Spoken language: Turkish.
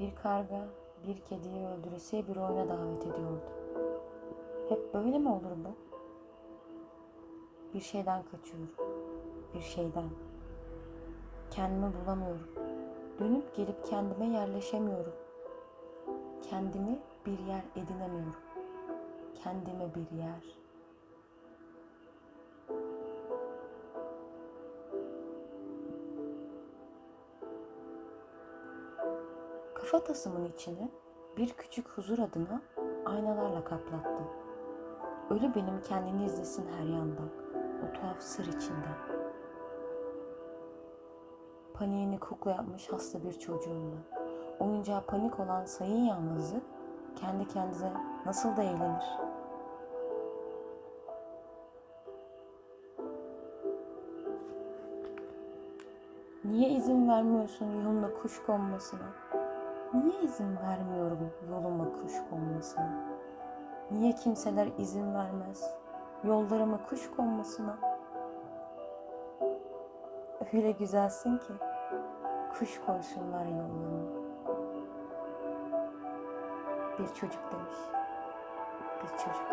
Bir karga bir kediyi öldüresiye bir oyuna davet ediyordu. Hep böyle mi olur bu? Bir şeyden kaçıyorum. Bir şeyden. Kendimi bulamıyorum. Dönüp gelip kendime yerleşemiyorum. Kendimi bir yer edinemiyorum. Kendime bir yer. Kafatasımın içini bir küçük huzur adına aynalarla kaplattım. Ölü benim kendini izlesin her yandan, o tuhaf sır içinden. Paniğini kukla yapmış hasta bir çocuğum ben. Oyuncağa panik olan sayın yalnızı kendi kendine nasıl da eğlenir. Niye izin vermiyorsun yoluna kuş konmasına? Niye izin vermiyorum yoluma kuş konmasına? Niye kimseler izin vermez yollarıma kuş konmasına? Öyle güzelsin ki kuş koysunlar yollarıma. Bir çocuk demiş. Bir çocuk.